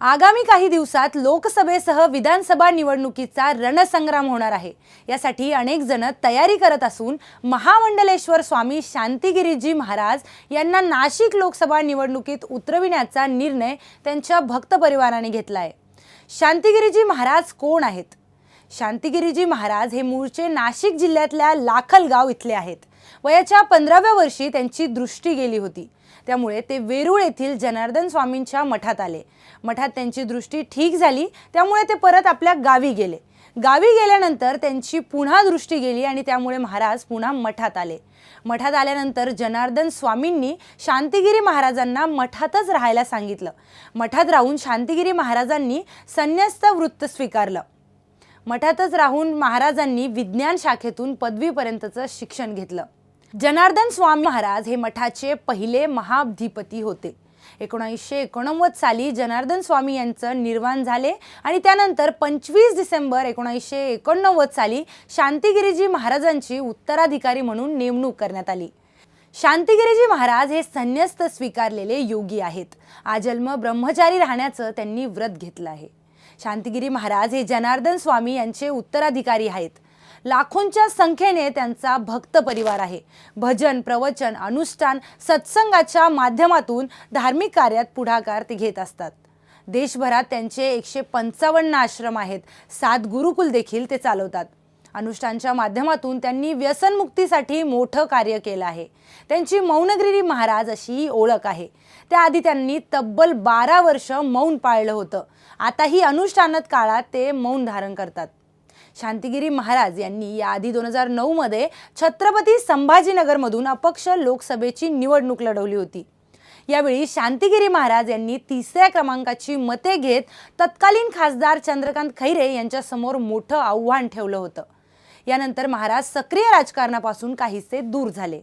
आगामी काही दिवसात लोकसभेसह विधानसभा निवडणुकीचा रणसंग्राम होणार आहे. यासाठी अनेक जण तयारी करत असून महामंडलेश्वर स्वामी शांतिगिरीजी महाराज यांना नाशिक लोकसभा निवडणुकीत उतरविण्याचा निर्णय त्यांच्या भक्त परिवाराने घेतला आहे शांतिगिरीजी महाराज कोण आहेत? शांतिगिरीजी महाराज हे मूळचे नाशिक जिल्ह्यातल्या लाखलगाव इथले आहेत. वयाच्या पंधराव्या वर्षी त्यांची दृष्टी गेली होती. त्यामुळे ते वेरूळ येथील जनार्दन स्वामींच्या मठात आले. मठात त्यांची दृष्टी ठीक झाली त्यामुळे ते परत आपल्या गावी गेले. गावी गेल्यानंतर त्यांची पुन्हा दृष्टी गेली आणि त्यामुळे महाराज पुन्हा मठात आले. मठात आल्यानंतर जनार्दन स्वामींनी शांतिगिरी महाराजांना मठातच राहायला सांगितलं. मठात राहून शांतिगिरी महाराजांनी संन्यस्त वृत्त स्वीकारलं. मठातच राहून महाराजांनी विज्ञान शाखेतून पदवीपर्यंतचं शिक्षण घेतलं. जनार्दन स्वामी महाराज हे मठाचे पहिले महाधिपती होते. एकोणीसशे एकोणनव्वद साली जनार्दन स्वामी यांचं निर्वाण झाले आणि त्यानंतर पंचवीस डिसेंबर एकोणीसशे एकोणनव्वद साली शांतिगिरीजी महाराजांची उत्तराधिकारी म्हणून नेमणूक करण्यात आली. शांतिगिरीजी महाराज हे संन्यस्त स्वीकारलेले योगी आहेत. आजन्म ब्रह्मचारी राहण्याचं त्यांनी व्रत घेतलं आहे. शांतिगिरी महाराज हे जनार्दन स्वामी यांचे उत्तराधिकारी आहेत. लाखोंच्या संख्येने त्यांचा भक्त परिवार आहे. भजन प्रवचन अनुष्ठान सत्संगाच्या माध्यमातून धार्मिक कार्यात पुढाकार ते घेत असतात. देशभरात त्यांचे एकशे पंचावन्न आश्रम आहेत. सात गुरुकुल देखील ते चालवतात. अनुष्ठानच्या माध्यमातून त्यांनी व्यसनमुक्तीसाठी मोठं कार्य केलं आहे. त्यांची मौनगिरी महाराज अशी ओळख आहे. त्याआधी त्यांनी तब्बल बारा वर्ष मौन पाळलं होतं. आताही अनुष्ठानत काळात ते मौन धारण करतात. शांतिगिरी महाराज यांनी याआधी दोन हजार नऊमध्ये छत्रपती संभाजीनगरमधून अपक्ष लोकसभेची निवडणूक लढवली होती. यावेळी शांतिगिरी महाराज यांनी तिसऱ्या क्रमांकाची मते घेत तत्कालीन खासदार चंद्रकांत खैरे यांच्यासमोर मोठं आव्हान ठेवलं होतं. यानंतर महाराज सक्रिय राजकारणापासून काहीसे दूर झाले.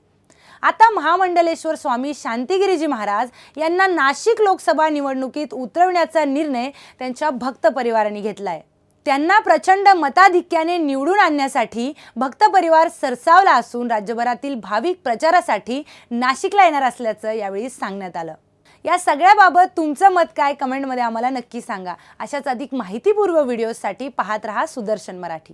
आता महामंडलेश्वर स्वामी शांतिगिरीजी महाराज यांना नाशिक लोकसभा निवडणुकीत उतरवण्याचा निर्णय त्यांच्या भक्त परिवाराने घेतला आहे त्यांना प्रचंड मताधिक्याने निवडून आणण्यासाठी भक्त परिवार सरसावला असून राज्यभरातील भाविक प्रचारासाठी नाशिकला येणार असल्याचं यावेळी सांगण्यात आलं. या सगळ्याबाबत तुमचं मत काय? कमेंटमध्ये आम्हाला नक्की सांगा. अशाच अधिक माहितीपूर्व व्हिडिओसाठी पाहत रहा सुदर्शन मराठी.